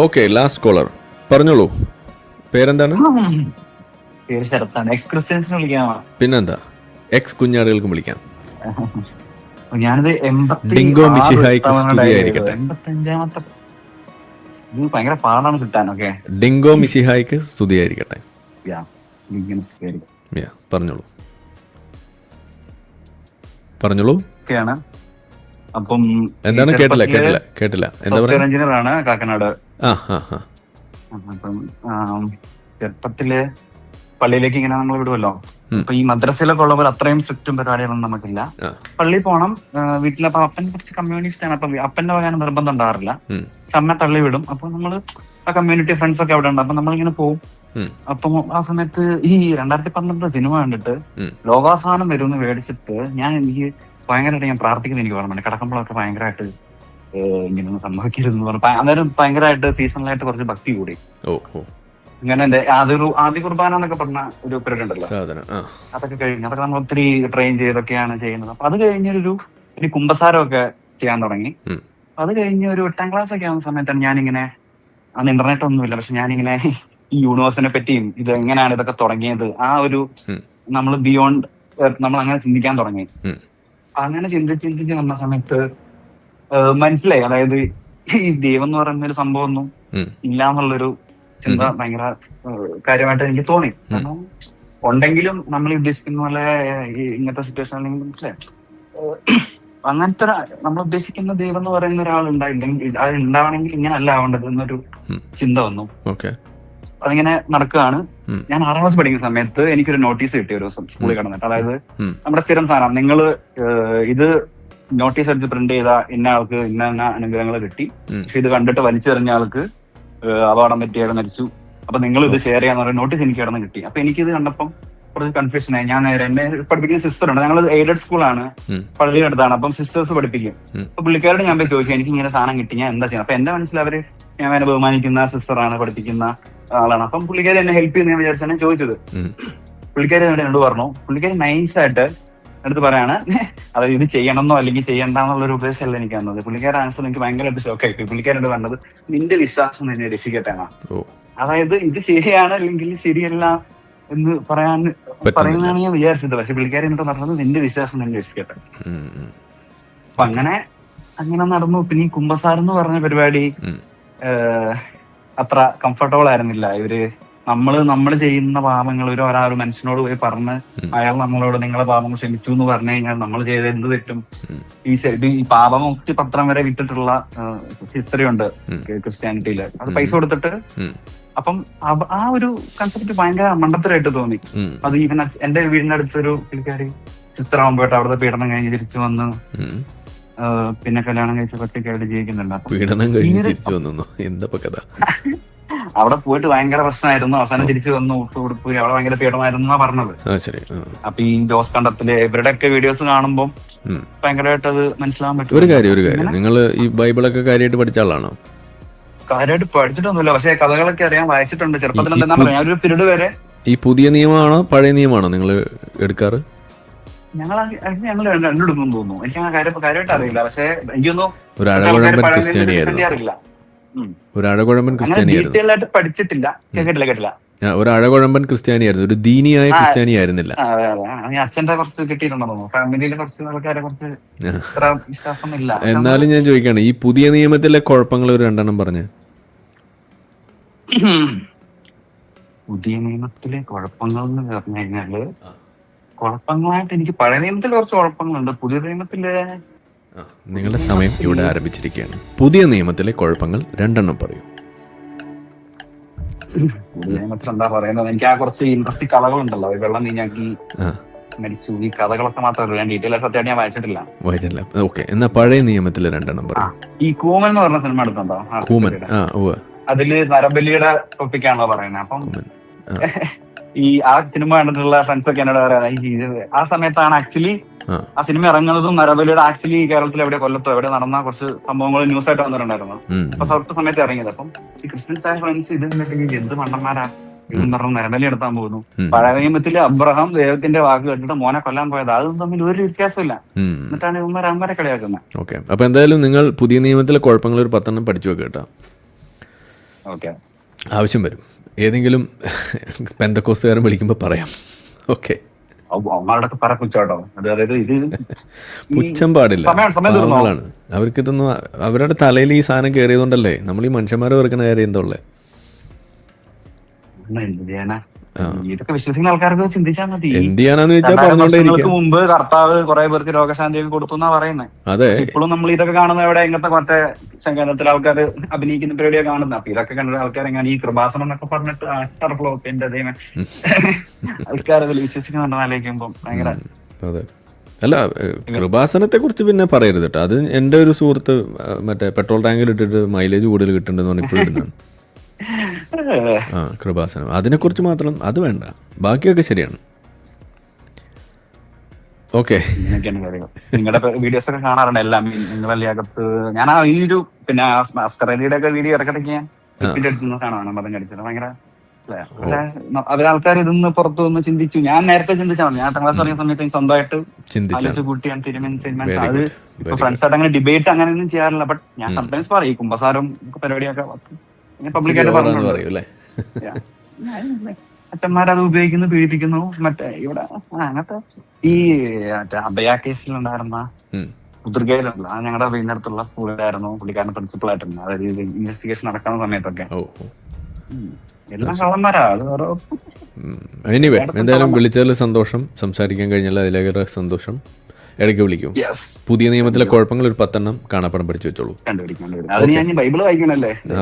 Okay last collar പറഞ്ഞോളൂ. പേരെന്താണ്? പേര് ശരത്താണ്. എക്സ് ക്രിസ്ത്യൻസിനെ വിളിക്കാമോ പിന്നെന്താ? എക്സ് കുഞ്ഞാടുകൾക്കും വിളിക്കാം. ഞാനിത് ഡിങ്കോ തവണ സ്തുതിയായിരിക്കട്ടെ. എൺപത്തഞ്ചാമത്തെ ഭയങ്കര പാടാണ് കിട്ടാൻ. ഓക്കെ ഡിങ്കോ മിശിഹായ്ക്ക് സ്തുതിയായിരിക്കട്ടെ. യാ പറഞ്ഞോളൂ. പറഞ്ഞോളൂ. അപ്പം എന്താണ്? കേട്ടില്ല കേട്ടില്ല കേട്ടില്ല. എന്താ പറയുക? പറയാ എഞ്ചിനീയർ ആണ് കാക്കനാട്. അപ്പം ചെറുപ്പത്തിൽ പള്ളിയിലേക്ക് ഇങ്ങനെ നമ്മൾ വിടുമല്ലോ. അപ്പൊ ഈ മദ്രസയിലൊക്കെ ഉള്ള പോലെ അത്രയും സ്ട്രിക്റ്റും പരിപാടികളൊന്നും നമുക്കില്ല. പള്ളി പോണം. വീട്ടിലെ അപ്പൊ അപ്പൻ കുറച്ച് കമ്മ്യൂണിസ്റ്റ് ആണ്. അപ്പൊ അപ്പന്റെ വകാനും നിർബന്ധം ഉണ്ടാകാറില്ല. പക്ഷെ അമ്മ തള്ളി വിടും. അപ്പൊ നമ്മൾ ആ കമ്മ്യൂണിറ്റി ഫ്രണ്ട്സ് ഒക്കെ അവിടെ ഉണ്ട്. അപ്പൊ നമ്മളിങ്ങനെ പോവും. അപ്പൊ ആ സമയത്ത് ഈ രണ്ടായിരത്തി പന്ത്രണ്ട് സിനിമ കണ്ടിട്ട് ലോകാസാനം വരും വരുമെന്ന് മേടിച്ചിട്ട് ഞാൻ എനിക്ക് ഭയങ്കരമായിട്ട് ഞാൻ പ്രാർത്ഥിക്കുന്നത് എനിക്ക് ഓർമ്മയുണ്ട്. കിടക്കുമ്പോഴൊക്കെ ഭയങ്കരമായിട്ട് ഇങ്ങനെയൊന്നും സംഭവിക്കരുതെന്ന് പറഞ്ഞു. അന്നേരം ഭയങ്കരമായിട്ട് സീസണലായിട്ട് കുറച്ച് ഭക്തി കൂടി. ഇങ്ങനെ എന്റെ ആദ്യ ആദ്യ കുർബാന എന്നൊക്കെ പറഞ്ഞ ഒരു പീരീഡ് ഉണ്ടല്ലോ. അതൊക്കെ കഴിഞ്ഞു അതൊക്കെ നമ്മൾ ഒത്തിരി ട്രെയിൻ ചെയ്തൊക്കെയാണ് ചെയ്യുന്നത്. അപ്പൊ അത് കഴിഞ്ഞൊരു ഒരു കുംഭസാരമൊക്കെ ചെയ്യാൻ തുടങ്ങി. അത് കഴിഞ്ഞ് ഒരു എട്ടാം ക്ലാസ് ഒക്കെ ആവുന്ന സമയത്താണ് ഞാനിങ്ങനെ അന്ന് ഇന്റർനെറ്റ് ഒന്നുമില്ല പക്ഷെ ഞാനിങ്ങനെ ഈ യൂണിവേഴ്സിനെ പറ്റിയും ഇത് എങ്ങനെയാണ് ഇതൊക്കെ തുടങ്ങിയത് ആ ഒരു. നമ്മൾ ബിയോണ്ട് നമ്മൾ അങ്ങനെ ചിന്തിക്കാൻ തുടങ്ങി. അങ്ങനെ ചിന്തിച്ച് ചിന്തിച്ച് വന്ന സമയത്ത് മനസ്സിലായി. അതായത് ഈ ദൈവം എന്ന് പറയുന്ന ഒരു സംഭവം ഒന്നും. ഇല്ല എന്നുള്ളൊരു ചിന്ത ഭയങ്കര കാര്യമായിട്ട് എനിക്ക് തോന്നി. കാരണം ഉണ്ടെങ്കിലും നമ്മൾ ഉദ്ദേശിക്കുന്ന പോലെ ഇങ്ങനത്തെ സിറ്റുവേഷൻ അല്ലെങ്കിൽ മനസ്സിലായി. അങ്ങനത്തെ നമ്മൾ ഉദ്ദേശിക്കുന്ന ദൈവം എന്ന് പറയുന്ന ഒരാൾ ഉണ്ടായില്ലെങ്കിൽ അത് ഉണ്ടാവണമെങ്കിൽ ഇങ്ങനെ അല്ല ആവേണ്ടത് എന്നൊരു ചിന്ത വന്നു. അതിങ്ങനെ നടക്കുകയാണ്. ഞാൻ ആറാം ക്ലാസ് പഠിക്കുന്ന സമയത്ത് എനിക്കൊരു നോട്ടീസ് കിട്ടിയ ഒരു ദിവസം സ്കൂളിൽ കിടന്നിട്ട്. അതായത് നമ്മുടെ സ്ഥിരം സാധനം. നിങ്ങൾ ഇത് നോട്ടീസ് അടിച്ച് പ്രിന്റ് ചെയ്ത ഇന്ന ആൾക്ക് ഇന്ന ഇന്ന അനുഗ്രഹങ്ങൾ കിട്ടി. പക്ഷെ ഇത് കണ്ടിട്ട് വലിച്ചെറിഞ്ഞ ആൾക്ക് അപകടം പറ്റിയാൽ മരിച്ചു. അപ്പൊ നിങ്ങൾ ഇത് ഷെയർ ചെയ്യാന്ന് പറയുന്ന നോട്ടീസ് എനിക്ക് കിടന്ന് കിട്ടി. അപ്പൊ എനിക്കിത് കണ്ടപ്പം കുറച്ച് കൺഫ്യൂഷൻ ആയി. ഞാൻ നേരെ എന്നെ പഠിപ്പിക്കുന്ന സിസ്റ്റർ ഉണ്ട്. ഞങ്ങൾ എയ്ഡഡ് സ്കൂളാണ് പള്ളിയുടെ അടുത്താണ്. അപ്പം സിസ്റ്റേഴ്സ് പഠിപ്പിക്കും. അപ്പൊ പുള്ളിക്കാരോട് ഞാൻ പോയി ചോദിച്ചു എനിക്ക് ഇങ്ങനെ സാധനം കിട്ടി. ഞാൻ എന്താ ചെയ്യണം അപ്പൊ എന്റെ മനസ്സിൽ അവർ ഞാൻ അവനെ ബഹുമാനിക്കുന്ന സിസ്റ്ററാണ് പഠിപ്പിക്കുന്ന ആളാണ്. അപ്പം പുള്ളിക്കാരി എന്നെ ഹെൽപ്പ് ചെയ്യുന്ന ഞാൻ വിചാരിച്ചാണ് ചോദിച്ചത്. പുള്ളിക്കാരി എന്നോട് എന്നോട് പറഞ്ഞു പുള്ളിക്കാരി നൈസായിട്ട് എടുത്ത് പറയാണ്. അതായത് ഇത് ചെയ്യണമെന്നോ അല്ലെങ്കിൽ ചെയ്യണ്ടെന്നുള്ള ഒരു ഉപദേശമല്ല എനിക്ക് തന്നത് പുള്ളിക്കാരുടെ ആൻസർ എനിക്ക് ഭയങ്കരമായിട്ട് ഷോക്കായി പോയി പുള്ളിക്കാരോട് പറഞ്ഞത് നിന്റെ വിശ്വാസം നിന്നെ രക്ഷിക്കട്ടെ എന്നാ അതായത് ഇത് ശരിയാണ് അല്ലെങ്കിൽ ശരിയല്ല എന്ന് പറയാൻ പറയുന്നതാണ് ഞാൻ വിചാരിച്ചത്. പക്ഷെ പുള്ളിക്കാരി എന്നിട്ട് പറഞ്ഞത് നിന്റെ വിശ്വാസം നിന്നെ രക്ഷിക്കട്ടെ. അപ്പൊ അങ്ങനെ അങ്ങനെ നടന്നു. പിന്നെ ഈ കുംഭസാർ എന്ന് പറഞ്ഞ പരിപാടി ഏഹ്, അത്ര കംഫർട്ടബിൾ ആയിരുന്നില്ല. ഇവർ നമ്മൾ നമ്മൾ ചെയ്യുന്ന പാപങ്ങൾ ഒരു ഒരാൾ മനുഷ്യനോട് പോയി പറഞ്ഞ്. അയാൾ നമ്മളോട് നിങ്ങളെ പാപങ്ങൾ ക്ഷമിച്ചു എന്ന് പറഞ്ഞു കഴിഞ്ഞാൽ നമ്മൾ ചെയ്ത എന്ത് തെറ്റും? ഈ ഈ പാപമുക്തി പത്രം വരെ വിട്ടിട്ടുള്ള ഹിസ്റ്ററി ഉണ്ട് ക്രിസ്ത്യാനിറ്റിയിൽ അത് പൈസ കൊടുത്തിട്ട് അപ്പം ആ ഒരു കൺസെപ്റ്റ് ഭയങ്കര മണ്ടത്തരായിട്ട് തോന്നി. അത് ഈവൻ എന്റെ വീടിന്റെ അടുത്തൊരു പുള്ളിക്കാരി സിസ്റ്റർ ആകുമ്പോട്ട് അവിടുത്തെ പീഡനം കഴിഞ്ഞ് തിരിച്ചു വന്ന് പിന്നെ കല്യാണം കഴിച്ച കൊച്ചൊക്കെയായിട്ട് ജീവിക്കുന്നുണ്ട്. അപ്പം പീഡനം കഴിഞ്ഞ് തിരിച്ചു വന്നു. എന്താ കഥ? അവിടെ പോയിട്ട് ഭയങ്കര പ്രശ്നമായിരുന്നു. അവസാനം തിരിച്ചു വന്നു. ഉപ്പ് കൊടുപ്പൂരി അവിടെ ഭയങ്കര പേടമായിരുന്നു എന്നാ പറഞ്ഞത്. അപ്പൊ ഈ ജോസ് കണ്ടത്തിൽ ഇവരുടെ ഒക്കെ വീഡിയോസ് കാണുമ്പോൾ. ഭയങ്കരമായിട്ട് അത് മനസ്സിലാവാൻ ഒരു പറ്റും കാര്യം ഒരു കാര്യം. നിങ്ങൾ ഈ ബൈബിളൊക്കെ കാര്യമായിട്ട് പഠിച്ച ആളാണോ? കാര്യമായിട്ട് പഠിച്ചിട്ടൊന്നുമില്ല. പക്ഷേ കഥകളൊക്കെ അറിയാൻ വായിച്ചിട്ടുണ്ട്. ചെറുപ്പത്തിൽ എന്താ പറയാ. ഒരു പിരീഡ് വരെ ഈ പുതിയ നിയമമാണോ പഴയ നിയമമാണോ നിങ്ങൾ എടുക്കാറ്? ഞങ്ങൾ ഞങ്ങൾ രണ്ടിടത്തും തോന്നുന്നു. എനിക്ക് ആ കാര്യം കാര്യമായിട്ട് അറിയില്ല. പക്ഷേ എനിക്കൊന്നും ഒരു ക്രിസ്ത്യാനിയായിരുന്നു. അറിയില്ല ഒരു അഴകുഴമ്പൻ ക്രിസ്ത്യാനിയായിരുന്നു. ഡീറ്റെയിൽ ആയിട്ട് പഠിച്ചിട്ടില്ല. കേട്ടില്ല. കേട്ടില്ല ഒരു അഴകുഴമ്പൻ ക്രിസ്ത്യാനിയായിരുന്നു. ഒരു ദീനിയായ അച്ഛന്റെ കുറച്ച് കിട്ടിയിട്ടുണ്ടെന്ന് ഫാമിലിയിലെ കുറച്ച് ആൾക്കാരെ എന്നാലും ഞാൻ ചോദിക്കാണ് ഈ പുതിയ നിയമത്തിലെ കുഴപ്പങ്ങൾ ഒരു രണ്ടെണ്ണം പറഞ്ഞു. പുതിയ നിയമത്തിലെ കുഴപ്പങ്ങൾ എന്ന് പറഞ്ഞു കഴിഞ്ഞാൽ കുഴപ്പങ്ങളായിട്ട് എനിക്ക് പഴയ നിയമത്തിൽ കുറച്ച് കുഴപ്പങ്ങളുണ്ട്. പുതിയ നിയമത്തിൽ നിങ്ങളുടെ സമയം ഇവിടെ ആരംഭിച്ചിരിക്കുകയാണ്. പുതിയ നിയമത്തിലെ കുഴപ്പങ്ങൾ രണ്ടെണ്ണം പറയൂ. നിയമത്തിൽ എന്താ പറയുന്നത്? എനിക്ക് ആ കുറച്ച് ഇൻട്രസ്റ്റിംഗ് കഥകളുണ്ടല്ലോ വെള്ളം നീഞ്ഞാക്കി. മരിച്ചു. ഈ കഥകളൊക്കെ മാത്രമേ ഞാൻ ഡീറ്റെയിൽ സത്യം സത്യമായിട്ട് ഞാൻ വായിച്ചിട്ടില്ല. വായിച്ചില്ല ഓക്കെ എന്നാ പഴയ നിയമത്തിലെ രണ്ടെണ്ണം പറയും. ഈ കൂമൻ എന്ന് പറഞ്ഞ സിനിമ എടുത്തുണ്ടോ കൂമൻ. അതിൽ നരബലിയുടെ ടോപ്പിക്കാണല്ലോ പറയുന്നത്? അപ്പം ഈ ആ സിനിമ കണ്ടിട്ടുള്ള ഫ്രണ്ട്സ് ഒക്കെ എന്നോട് പറയാ ഈ ആ സമയത്താണ് ആക്ച്വലി ആ. സിനിമ ഇറങ്ങുന്നതും നരബലിയുടെ ആക്ച്വലി കേരളത്തിൽ എവിടെ കൊല്ലത്തോ എവിടെ നടന്ന കുറച്ച് സംഭവങ്ങൾ ന്യൂസ് ആയിട്ട് വന്നിട്ടുണ്ടായിരുന്നു. അപ്പൊ സൗത്ത് സമയത്ത് ഇറങ്ങിയത്. അപ്പം ഈ ക്രിസ്ത്യൻസ് ആയ ഫ്രണ്ട്സ് ഇത് കണ്ടിട്ടുണ്ടെങ്കിൽ എന്ത് മണ്ണന്മാരാ ഇതെന്ന് പറഞ്ഞ് നരബലി എടുത്താൻ പോകുന്നു. പഴയ നിയമത്തിൽ അബ്രഹാം ദൈവത്തിന്റെ വാക്ക് കേട്ടിട്ട് മോനെ കൊല്ലാൻ പോയത്. അതും തമ്മിൽ ഒരു വ്യത്യാസമില്ല. എന്നിട്ടാണ് ഇവന്മാർ അമ്മരെ കളിയാക്കുന്നത് ഓക്കെ. അപ്പൊ എന്തായാലും നിങ്ങൾ പുതിയ നിയമത്തിലെ കുഴപ്പങ്ങൾ ഒരു പത്തെണ്ണം പഠിച്ചു കേട്ടോ. ഓക്കെ. ആവശ്യം വരും. ഏതെങ്കിലും പെന്തക്കോസ്തുകാരൻ വിളിക്കുമ്പോൾ പറയാം. ഓക്കെ. പറ പുച്ചാട്ടോ അതായത് ഇത് പുച്ഛം പാടില്ല. പാവങ്ങളാണ്. അവർക്ക് ഇതൊന്നും അവരുടെ തലയിൽ ഈ സാധനം കയറിയതുകൊണ്ടല്ലേ നമ്മൾ ഈ മനുഷ്യന്മാരെ വെറുക്കണ കാര്യം എന്തോ ചെയ്യാനാ? ഇതൊക്കെ വിശ്വസിക്കുന്ന ആൾക്കാർക്ക് ചിന്തിച്ചാൽ മതി. എന്ത് ചെയ്യാനാന്ന് വെച്ചാൽ പറഞ്ഞോണ്ടേ മുമ്പ് കർത്താവ് കുറെ പേർക്ക് രോഗശാന്തി കൊടുത്തു എന്നാ പറയുന്നത് അതെ ഇപ്പോഴും നമ്മൾ ഇതൊക്കെ കാണുന്ന എവിടെ ഇങ്ങനത്തെ മറ്റേ സംഘടനത്തിലെ ആൾക്കാർ അഭിനയിക്കുന്ന പരിപാടിയാണ് കാണുന്നത്. അപ്പൊ ഇതൊക്കെ കണ്ട ആൾക്കാർ എങ്ങനെ ഈ കൃപാസനം എന്നൊക്കെ പറഞ്ഞിട്ട് അട്ടർ ഫ്ലോപ്പ് എന്റെ ദൈവം ആൾക്കാർ അതിൽ ഭയങ്കര അതെ. അല്ല കൃപാസനത്തെ കുറിച്ച് പിന്നെ പറയരുത് കേട്ടോ. അത് എന്റെ ഒരു സുഹൃത്ത് മറ്റേ പെട്രോൾ ടാങ്കിൽ ഇട്ടിട്ട് മൈലേജ് കൂടുതൽ കിട്ടുന്നുണ്ടെന്ന് പറഞ്ഞു ഇപ്പോഴും ഇടുന്നതാണ്. ഏഹ്, ആ കൃപാസനം. അതിനെക്കുറിച്ച് മാത്രം അത് വേണ്ട. ബാക്കിയൊക്കെ ശരിയാണ്. ഓക്കെ. നിങ്ങളുടെ വീഡിയോസ് ഒക്കെ കാണാറുണ്ട്. എല്ലാം നിങ്ങളല്ലേ അകത്ത്. ഞാൻ ആ ഈ ഒരു പിന്നെ അസ്കറലിയുടെ ഒക്കെ വീഡിയോ ഇടക്കിടയ്ക്ക് ഞാൻ കാണാണ് മതം കടിച്ചത് ഭയങ്കര അവരെ ആൾക്കാർ ഇതൊന്ന് പുറത്തു നിന്ന് ചിന്തിച്ചു. ഞാൻ നേരത്തെ ചിന്തിച്ചാൽ മതി. ഞാൻ എട്ടാം ക്ലാസ് തുടങ്ങിയ സമയത്ത് സ്വന്തമായിട്ട് ആലോചിച്ച് കൂട്ടി ഞാൻ തീരുമാനിച്ചു അത്. ഇപ്പൊ Very ഫ്രണ്ട്സ് ആയിട്ട് അങ്ങനെ ഡിബേറ്റ് അങ്ങനെയൊന്നും ചെയ്യാറില്ല. ബട്ട് ഞാൻ സംടൈംസ് പറയും. കുമ്പസാരം പരിപാടിയൊക്കെ പബ്ലിക്കായിട്ട് പറഞ്ഞു അച്ഛന്മാരത് ഉപയോഗിക്കുന്നു പീഡിപ്പിക്കുന്നു മറ്റേ ഇവിടെ അങ്ങനത്തെ ഈ മറ്റേ അഭയ കേസിലുണ്ടായിരുന്ന അത് ഞങ്ങളുടെ വീടിനടുത്തുള്ള സ്കൂളിലായിരുന്നു പുള്ളിക്കാരൻ പ്രിൻസിപ്പൾ ആയിട്ടുണ്ട് അതായത് ഇൻവെസ്റ്റിഗേഷൻ നടക്കുന്ന സമയത്തൊക്കെ. എല്ലാം കള്ളന്മാരാ അത് എനിവേ എന്തായാലും വിളിച്ചതിൽ സന്തോഷം സംസാരിക്കാൻ കഴിഞ്ഞാൽ അതിലേറെ സന്തോഷം. ഇടയ്ക്ക് വിളിക്കും. യെസ് പുതിയ നിയമത്തിലെ കുഴപ്പങ്ങൾ ഒരു പത്തെണ്ണം കാണാപ്പടം പഠിച്ചു വെച്ചോളൂ.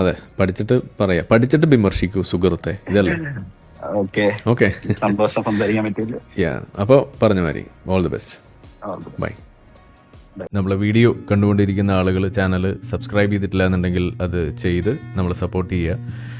അതെ പഠിച്ചിട്ട് പറയാ. പഠിച്ചിട്ട് വിമർശിക്കൂ സുഹൃത്തെ. ഇതല്ലേ? ഓക്കെ ഓക്കെ സന്തോഷം സംസാരിക്കാൻ പറ്റില്ല യാ അപ്പോൾ പറഞ്ഞ മാതിരി ഓൾ ദി ബെസ്റ്റ് ബൈ നമ്മളെ വീഡിയോ കണ്ടുകൊണ്ടിരിക്കുന്ന ആളുകൾ ചാനൽ സബ്സ്ക്രൈബ് ചെയ്തിട്ടില്ല എന്നുണ്ടെങ്കിൽ അത് ചെയ്ത് നമ്മളെ സപ്പോർട്ട് ചെയ്യുക.